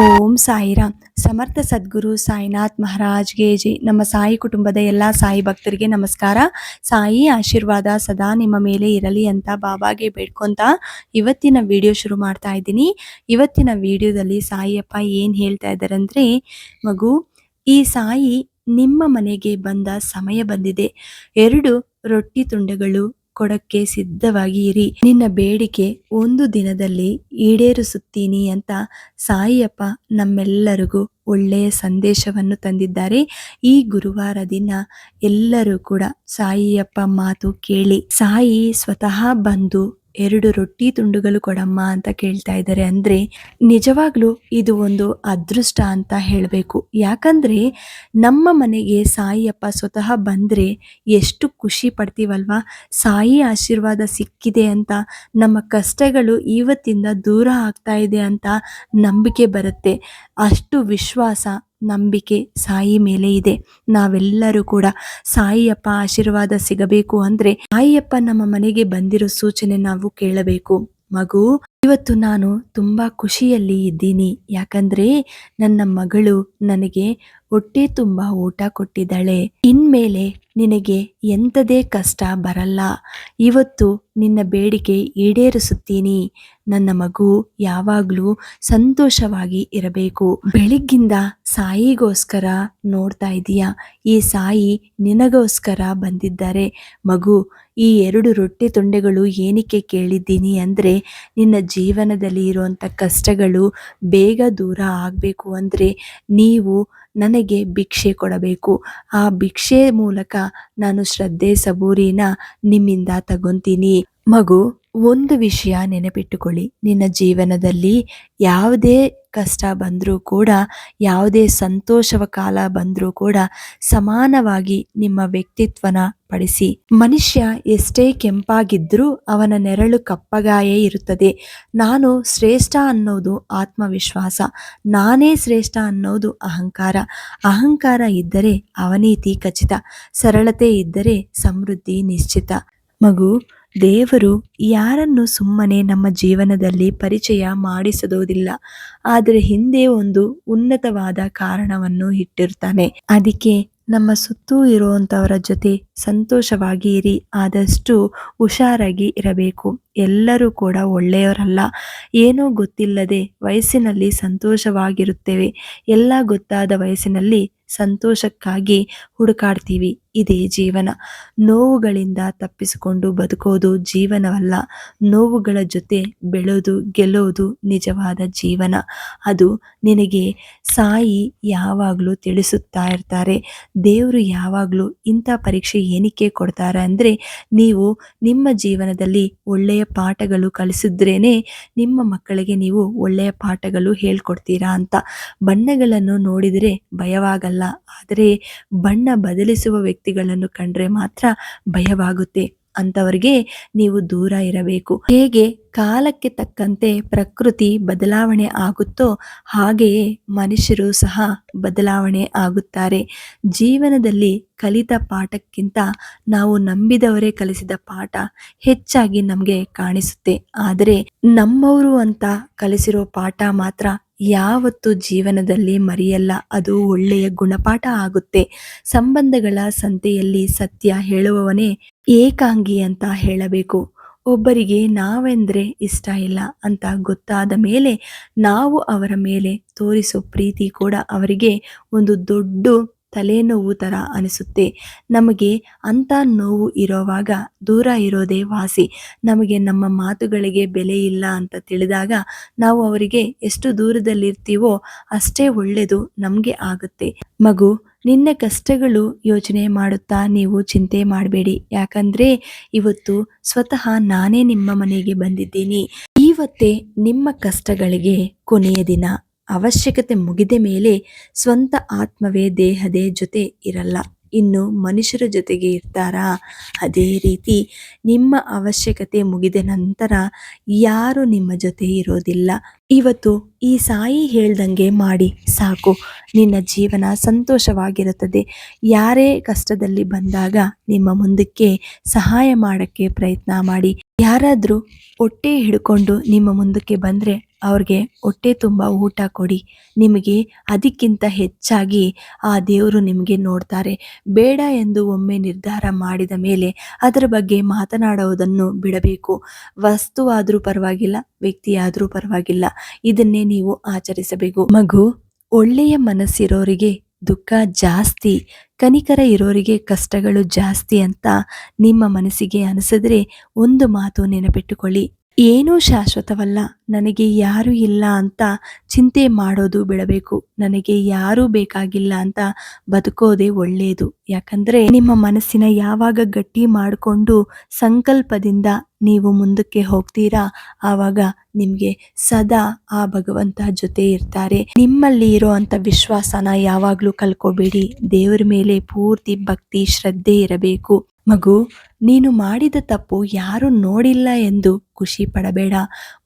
ಓಂ ಸಾಯಿರಾಮ್ ಸಮರ್ಥ ಸದ್ಗುರು ಸಾಯಿನಾಥ್ ಮಹಾರಾಜ್ ಜೈ. ನಮ್ಮ ಸಾಯಿ ಕುಟುಂಬದ ಎಲ್ಲ ಸಾಯಿ ಭಕ್ತರಿಗೆ ನಮಸ್ಕಾರ. ಸಾಯಿ ಆಶೀರ್ವಾದ ಸದಾ ನಿಮ್ಮ ಮೇಲೆ ಇರಲಿ ಅಂತ ಬಾಬಾಗೆ ಬೇಡ್ಕೊಂತ ಇವತ್ತಿನ ವಿಡಿಯೋ ಶುರು ಮಾಡ್ತಾ ಇದ್ದೀನಿ. ಇವತ್ತಿನ ವಿಡಿಯೋದಲ್ಲಿ ಸಾಯಿಯಪ್ಪ ಏನು ಹೇಳ್ತಾ ಇದ್ದಾರೆ ಮಗು, ಈ ಸಾಯಿ ನಿಮ್ಮ ಮನೆಗೆ ಬಂದ ಸಮಯ ಬಂದಿದೆ. ಎರಡು ರೊಟ್ಟಿ ತುಂಡುಗಳು ಕೊಡಕ್ಕೆ ಸಿದ್ಧವಾಗಿ ಇರಿ ನಿನ್ನ ಬೇಡಿಕೆ ಒಂದು ದಿನದಲ್ಲಿ ಈಡೇರಿಸುತ್ತೀನಿ ಅಂತ ಸಾಯಿಯಪ್ಪ ನಮ್ಮೆಲ್ಲರಿಗೂ ಒಳ್ಳೆಯ ಸಂದೇಶವನ್ನು ತಂದಿದ್ದಾರೆ. ಈ ಗುರುವಾರ ದಿನ ಎಲ್ಲರೂ ಕೂಡ ಸಾಯಿಯಪ್ಪ ಮಾತು ಕೇಳಿ, ಸಾಯಿ ಸ್ವತಃ ಬಂದು ಎರಡು ರೊಟ್ಟಿ ತುಂಡುಗಳು ಕೊಡಮ್ಮ ಅಂತ ಕೇಳ್ತಾ ಇದ್ದಾರೆ. ಅಂದರೆ ನಿಜವಾಗ್ಲೂ ಇದು ಒಂದು ಅದೃಷ್ಟ ಅಂತ ಹೇಳಬೇಕು. ಯಾಕಂದರೆ ನಮ್ಮ ಮನೆಗೆ ಸಾಯಿಯಪ್ಪ ಸ್ವತಃ ಬಂದರೆ ಎಷ್ಟು ಖುಷಿ ಪಡ್ತೀವಲ್ವ? ಸಾಯಿ ಆಶೀರ್ವಾದ ಸಿಕ್ಕಿದೆ ಅಂತ, ನಮ್ಮ ಕಷ್ಟಗಳು ಇವತ್ತಿಂದ ದೂರ ಆಗ್ತಾ ಇದೆ ಅಂತ ನಂಬಿಕೆ ಬರುತ್ತೆ. ಅಷ್ಟು ವಿಶ್ವಾಸ ನಂಬಿಕೆ ಸಾಯಿ ಮೇಲೆ ಇದೆ. ನಾವೆಲ್ಲರೂ ಕೂಡ ಸಾಯಿಯಪ್ಪ ಆಶೀರ್ವಾದ ಸಿಗಬೇಕು ಅಂದ್ರೆ ಸಾಯಿಯಪ್ಪ ನಮ್ಮ ಮನೆಗೆ ಬಂದಿರೋ ಸೂಚನೆ ನಾವು ಕೇಳಬೇಕು. ಮಗು, ಇವತ್ತು ನಾನು ತುಂಬಾ ಖುಷಿಯಲ್ಲಿ ಇದ್ದೀನಿ. ಯಾಕಂದ್ರೆ ನನ್ನ ಮಗಳು ನನಗೆ ಹೊಟ್ಟೆ ತುಂಬ ಊಟ ಕೊಟ್ಟಿದ್ದಾಳೆ. ಇನ್ಮೇಲೆ ನಿನಗೆ ಎಂಥದೇ ಕಷ್ಟ ಬರಲ್ಲ. ಇವತ್ತು ನಿನ್ನ ಬೇಡಿಕೆ ಈಡೇರಿಸುತ್ತೀನಿ. ನನ್ನ ಮಗು ಯಾವಾಗಲೂ ಸಂತೋಷವಾಗಿ ಇರಬೇಕು. ಬೆಳಿಗ್ಗಿಂದ ಸಾಯಿಗೋಸ್ಕರ ನೋಡ್ತಾ ಇದೀಯ? ಈ ಸಾಯಿ ನಿನಗೋಸ್ಕರ ಬಂದಿದ್ದಾರೆ. ಮಗು, ಈ ಎರಡು ರೊಟ್ಟಿ ತುಂಡೆಗಳು ಏನಕ್ಕೆ ಕೇಳಿದ್ದೀನಿ ಅಂದರೆ, ನಿನ್ನ ಜೀವನದಲ್ಲಿ ಇರುವಂಥ ಕಷ್ಟಗಳು ಬೇಗ ದೂರ ಆಗಬೇಕು ಅಂದರೆ, ನೀವು ನನಗೆ ಭಿಕ್ಷೆ ಕೊಡಬೇಕು. ಆ ಭಿಕ್ಷೆ ಮೂಲಕ ನಾನು ಶ್ರದ್ಧೆ ಸಬೂರಿನ ನಿಮ್ಮಿಂದ ತಗೊಂತೀನಿ. ಮಗು ಒಂದು ವಿಷಯ ನೆನಪಿಟ್ಟುಕೊಳ್ಳಿ. ನಿನ್ನ ಜೀವನದಲ್ಲಿ ಯಾವುದೇ ಕಷ್ಟ ಬಂದರೂ ಕೂಡ, ಯಾವುದೇ ಸಂತೋಷವ ಕಾಲ ಬಂದರೂ ಕೂಡ ಸಮಾನವಾಗಿ ನಿಮ್ಮ ವ್ಯಕ್ತಿತ್ವನ ಪಡಿಸಿ. ಮನುಷ್ಯ ಎಷ್ಟೇ ಕೆಂಪಾಗಿದ್ದರೂ ಅವನ ನೆರಳು ಕಪ್ಪಗಾಯೇ ಇರುತ್ತದೆ. ನಾನು ಶ್ರೇಷ್ಠ ಅನ್ನೋದು ಆತ್ಮವಿಶ್ವಾಸ. ನಾನೇ ಶ್ರೇಷ್ಠ ಅನ್ನೋದು ಅಹಂಕಾರ. ಅಹಂಕಾರ ಇದ್ದರೆ ಅವನೀತಿ ಖಚಿತ. ಸರಳತೆ ಇದ್ದರೆ ಸಮೃದ್ಧಿ ನಿಶ್ಚಿತ. ಮಗು ದೇವರು ಯಾರನ್ನು ಸುಮ್ಮನೆ ನಮ್ಮ ಜೀವನದಲ್ಲಿ ಪರಿಚಯ ಮಾಡಿಸೋದಿಲ್ಲ ಆದರೆ ಹಿಂದೆ ಒಂದು ಉನ್ನತವಾದ ಕಾರಣವನ್ನು ಇಟ್ಟಿರ್ತಾನೆ. ಅದಕ್ಕೆ ನಮ್ಮ ಸುತ್ತೂ ಇರುವಂಥವರ ಜೊತೆ ಸಂತೋಷವಾಗಿ ಇರಿ, ಆದಷ್ಟು ಹುಷಾರಾಗಿ ಇರಬೇಕು. ಎಲ್ಲರೂ ಕೂಡ ಒಳ್ಳೆಯವರಲ್ಲ. ಏನೂ ಗೊತ್ತಿಲ್ಲದೆ ವಯಸ್ಸಿನಲ್ಲಿ ಸಂತೋಷವಾಗಿರುತ್ತೇವೆ. ಎಲ್ಲ ಗೊತ್ತಾದ ವಯಸ್ಸಿನಲ್ಲಿ ಸಂತೋಷಕ್ಕಾಗಿ ಹುಡುಕಾಡ್ತೀವಿ. ಇದೇ ಜೀವನ. ನೋವುಗಳಿಂದ ತಪ್ಪಿಸಿಕೊಂಡು ಬದುಕೋದು ಜೀವನವಲ್ಲ. ನೋವುಗಳ ಜೊತೆ ಬೆಳೆದು ಗೆಲ್ಲೋದು ನಿಜವಾದ ಜೀವನ. ಅದು ನಿನಗೆ ಸಾಯಿ ಯಾವಾಗಲೂ ತಿಳಿಸುತ್ತಾ ಇರ್ತಾರೆ. ದೇವರು ಯಾವಾಗಲೂ ಇಂಥ ಪರೀಕ್ಷೆ ಏನಕ್ಕೆ ಕೊಡ್ತಾರೆ ಅಂದರೆ, ನೀವು ನಿಮ್ಮ ಜೀವನದಲ್ಲಿ ಒಳ್ಳೆಯ ಪಾಠಗಳು ಕಲಿಸಿದ್ರೇನೆ ನಿಮ್ಮ ಮಕ್ಕಳಿಗೆ ನೀವು ಒಳ್ಳೆಯ ಪಾಠಗಳು ಹೇಳ್ಕೊಡ್ತೀರಾ ಅಂತ. ಬಣ್ಣಗಳನ್ನು ನೋಡಿದರೆ ಭಯವಾಗಲ್ಲ. ಆದರೆ ಬಣ್ಣ ಬದಲಿಸುವ ವ್ಯಕ್ತಿಗಳನ್ನು ಕಂಡ್ರೆ ಮಾತ್ರ ಭಯವಾಗುತ್ತೆ. ಅಂತವರಿಗೆ ನೀವು ದೂರ ಇರಬೇಕು. ಹೇಗೆ ಕಾಲಕ್ಕೆ ತಕ್ಕಂತೆ ಪ್ರಕೃತಿ ಬದಲಾವಣೆ ಆಗುತ್ತೋ ಹಾಗೆಯೇ ಮನುಷ್ಯರು ಸಹ ಬದಲಾವಣೆ ಆಗುತ್ತಾರೆ. ಜೀವನದಲ್ಲಿ ಕಲಿತ ಪಾಠಕ್ಕಿಂತ ನಾವು ನಂಬಿದವರೇ ಕಲಿಸಿದ ಪಾಠ ಹೆಚ್ಚಾಗಿ ನಮಗೆ ಕಾಣಿಸುತ್ತೆ. ಆದರೆ ನಮ್ಮವರು ಅಂತ ಕಲಿಸಿರೋ ಪಾಠ ಮಾತ್ರ ಯಾವತ್ತು ಜೀವನದಲ್ಲಿ ಮರೆಯಲ್ಲ. ಅದು ಒಳ್ಳೆಯ ಗುಣಪಾಠ ಆಗುತ್ತೆ. ಸಂಬಂಧಗಳ ಸಂತೆಯಲ್ಲಿ ಸತ್ಯ ಹೇಳುವವನೇ ಏಕಾಂಗಿ ಅಂತ ಹೇಳಬೇಕು. ಒಬ್ಬರಿಗೆ ನಾವೆಂದ್ರೆ ಇಷ್ಟ ಇಲ್ಲ ಅಂತ ಗೊತ್ತಾದ ಮೇಲೆ ನಾವು ಅವರ ಮೇಲೆ ತೋರಿಸೋ ಪ್ರೀತಿ ಕೂಡ ಅವರಿಗೆ ಒಂದು ದೊಡ್ಡ ತಲೆನೋವು ಥರ ಅನಿಸುತ್ತೆ. ನಮಗೆ ಅಂಥ ನೋವು ಇರೋವಾಗ ದೂರ ಇರೋದೇ ವಾಸಿ. ನಮಗೆ ನಮ್ಮ ಮಾತುಗಳಿಗೆ ಬೆಲೆ ಇಲ್ಲ ಅಂತ ತಿಳಿದಾಗ ನಾವು ಅವರಿಗೆ ಎಷ್ಟು ದೂರದಲ್ಲಿರ್ತೀವೋ ಅಷ್ಟೇ ಒಳ್ಳೆಯದು ನಮಗೆ ಆಗುತ್ತೆ. ಮಗು, ನಿನ್ನ ಕಷ್ಟಗಳು ಯೋಚನೆ ಮಾಡುತ್ತಾ ನೀವು ಚಿಂತೆ ಮಾಡಬೇಡಿ. ಯಾಕಂದರೆ ಇವತ್ತು ಸ್ವತಃ ನಾನೇ ನಿಮ್ಮ ಮನೆಗೆ ಬಂದಿದ್ದೀನಿ. ಇವತ್ತೇ ನಿಮ್ಮ ಕಷ್ಟಗಳಿಗೆ ಕೊನೆಯ ದಿನ. ಅವಶ್ಯಕತೆ ಮುಗಿದ ಮೇಲೆ ಸ್ವಂತ ಆತ್ಮವೇ ದೇಹದೇ ಜೊತೆ ಇರಲ್ಲ. ಇನ್ನು ಮನುಷ್ಯರ ಜೊತೆಗೆ ಇರ್ತಾರಾ? ಅದೇ ರೀತಿ ನಿಮ್ಮ ಅವಶ್ಯಕತೆ ಮುಗಿದ ನಂತರ ಯಾರು ನಿಮ್ಮ ಜೊತೆ ಇರೋದಿಲ್ಲ. ಇವತ್ತು ಈ ಸಾಯಿ ಹೇಳ್ದಂಗೆ ಮಾಡಿ, ಸಾಕು. ನಿನ್ನ ಜೀವನ ಸಂತೋಷವಾಗಿರುತ್ತದೆ. ಯಾರೇ ಕಷ್ಟದಲ್ಲಿ ಬಂದಾಗ ನಿಮ್ಮ ಮುಂದಕ್ಕೆ ಸಹಾಯ ಮಾಡೋಕ್ಕೆ ಪ್ರಯತ್ನ ಮಾಡಿ. ಯಾರಾದರೂ ಹೊಟ್ಟೆ ಹಿಡ್ಕೊಂಡು ನಿಮ್ಮ ಮುಂದಕ್ಕೆ ಬಂದ್ರೆ ಅವ್ರಿಗೆ ಹೊಟ್ಟೆ ತುಂಬ ಊಟ ಕೊಡಿ. ನಿಮಗೆ ಅದಕ್ಕಿಂತ ಹೆಚ್ಚಾಗಿ ಆ ದೇವರು ನಿಮಗೆ ನೋಡ್ತಾರೆ. ಬೇಡ ಎಂದು ಒಮ್ಮೆ ನಿರ್ಧಾರ ಮಾಡಿದ ಮೇಲೆ ಅದರ ಬಗ್ಗೆ ಮಾತನಾಡುವುದನ್ನು ಬಿಡಬೇಕು. ವಸ್ತುವಾದರೂ ಪರವಾಗಿಲ್ಲ, ವ್ಯಕ್ತಿಯಾದರೂ ಪರವಾಗಿಲ್ಲ. ಇದನ್ನೇ ನೀವು ಆಚರಿಸಬೇಕು. ಮಗು, ಒಳ್ಳೆಯ ಮನಸ್ಸಿರೋರಿಗೆ ದುಃಖ ಜಾಸ್ತಿ, ಕನಿಕರ ಇರೋರಿಗೆ ಕಷ್ಟಗಳು ಜಾಸ್ತಿ ಅಂತ ನಿಮ್ಮ ಮನಸ್ಸಿಗೆ ಅನಿಸಿದ್ರೆ ಒಂದು ಮಾತು ನೆನಪಿಟ್ಟುಕೊಳ್ಳಿ. ಏನೂ ಶಾಶ್ವತವಲ್ಲ. ನನಗೆ ಯಾರು ಇಲ್ಲ ಅಂತ ಚಿಂತೆ ಮಾಡೋದು ಬಿಡಬೇಕು. ನನಗೆ ಯಾರೂ ಬೇಕಾಗಿಲ್ಲ ಅಂತ ಬದುಕೋದೇ ಒಳ್ಳೆಯದು ಯಾಕಂದರೆ ನಿಮ್ಮ ಮನಸ್ಸಿನ ಯಾವಾಗ ಗಟ್ಟಿ ಮಾಡಿಕೊಂಡು ಸಂಕಲ್ಪದಿಂದ ನೀವು ಮುಂದಕ್ಕೆ ಹೋಗ್ತೀರಾ, ಆವಾಗ ನಿಮಗೆ ಸದಾ ಆ ಭಗವಂತ ಜೊತೆ ಇರ್ತಾರೆ. ನಿಮ್ಮಲ್ಲಿ ಇರುವಂತ ವಿಶ್ವಾಸನ ಯಾವಾಗಲೂ ಕಲ್ಕೋಬೇಡಿ ದೇವರ ಮೇಲೆ ಪೂರ್ತಿ ಭಕ್ತಿ, ಶ್ರದ್ಧೆ ಇರಬೇಕು. ಮಗು, ನೀನು ಮಾಡಿದ ತಪ್ಪು ಯಾರು ನೋಡಿಲ್ಲ ಎಂದು ಖುಷಿ ಪಡಬೇಡ.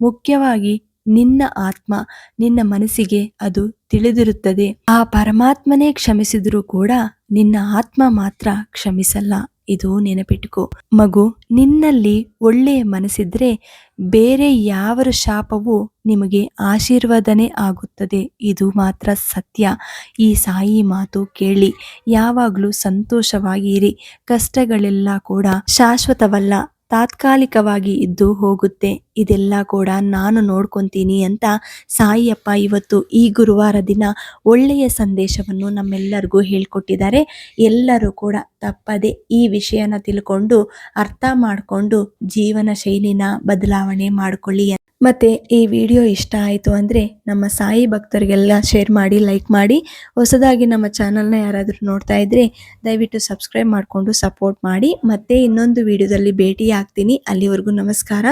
ಮುಖ್ಯವಾಗಿ ನಿನ್ನ ಆತ್ಮ, ನಿನ್ನ ಮನಸ್ಸಿಗೆ ಅದು ತಿಳಿದಿರುತ್ತದೆ. ಆ ಪರಮಾತ್ಮನೇ ಕ್ಷಮಿಸಿದರೂ ಕೂಡ ನಿನ್ನ ಆತ್ಮ ಮಾತ್ರ ಕ್ಷಮಿಸಲ್ಲ. ಇದು ನೆನಪಿಟ್ಟುಕೋ ಮಗು, ನಿನ್ನಲ್ಲಿ ಒಳ್ಳೆಯ ಮನಸ್ಸಿದ್ರೆ ಬೇರೆ ಯಾವರ ಶಾಪವು ನಿಮಗೆ ಆಶೀರ್ವಾದನೆ ಆಗುತ್ತದೆ. ಇದು ಮಾತ್ರ ಸತ್ಯ. ಈ ಸಾಯಿ ಮಾತು ಕೇಳಿ, ಯಾವಾಗಲೂ ಸಂತೋಷವಾಗಿರಿ. ಕಷ್ಟಗಳೆಲ್ಲ ಕೂಡ ಶಾಶ್ವತವಲ್ಲ. ತಾತ್ಕಾಲಿಕವಾಗಿ ಇದ್ದು ಹೋಗುತ್ತೆ. ಇದೆಲ್ಲ ಕೂಡ ನಾನು ನೋಡ್ಕೊತೀನಿ ಅಂತ ಸಾಯಿಯಪ್ಪ ಇವತ್ತು ಈ ಗುರುವಾರ ದಿನ ಒಳ್ಳೆಯ ಸಂದೇಶವನ್ನು ನಮ್ಮೆಲ್ಲರಿಗೂ ಹೇಳ್ಕೊಟ್ಟಿದ್ದಾರೆ. ಎಲ್ಲರೂ ಕೂಡ ತಪ್ಪದೆ ಈ ವಿಷಯನ ತಿಳ್ಕೊಂಡು ಅರ್ಥ ಮಾಡಿಕೊಂಡು ಜೀವನ ಶೈಲಿನ ಬದಲಾವಣೆ ಮಾಡಿಕೊಳ್ಳಿ ಮತ್ತೆ ಈ ವಿಡಿಯೋ ಇಷ್ಟ ಆಯಿತು ಅಂದರೆ ನಮ್ಮ ಸಾಯಿ ಭಕ್ತರಿಗೆಲ್ಲ ಶೇರ್ ಮಾಡಿ ಲೈಕ್ ಮಾಡಿ. ಹೊಸದಾಗಿ ನಮ್ಮ ಚಾನಲ್ನ ಯಾರಾದರೂ ನೋಡ್ತಾ ಇದ್ದರೆ ದಯವಿಟ್ಟು ಸಬ್ಸ್ಕ್ರೈಬ್ ಮಾಡಿಕೊಂಡು ಸಪೋರ್ಟ್ ಮಾಡಿ. ಮತ್ತೆ ಇನ್ನೊಂದು ವಿಡಿಯೋದಲ್ಲಿ ಭೇಟಿ ಆಗ್ತೀನಿ ಅಲ್ಲಿವರೆಗೂ ನಮಸ್ಕಾರ.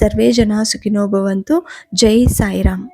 ಸರ್ವೇ ಜನ ಸುಖಿನೋಭವಂತು. ಜೈ ಸಾಯಿರಾಮ್.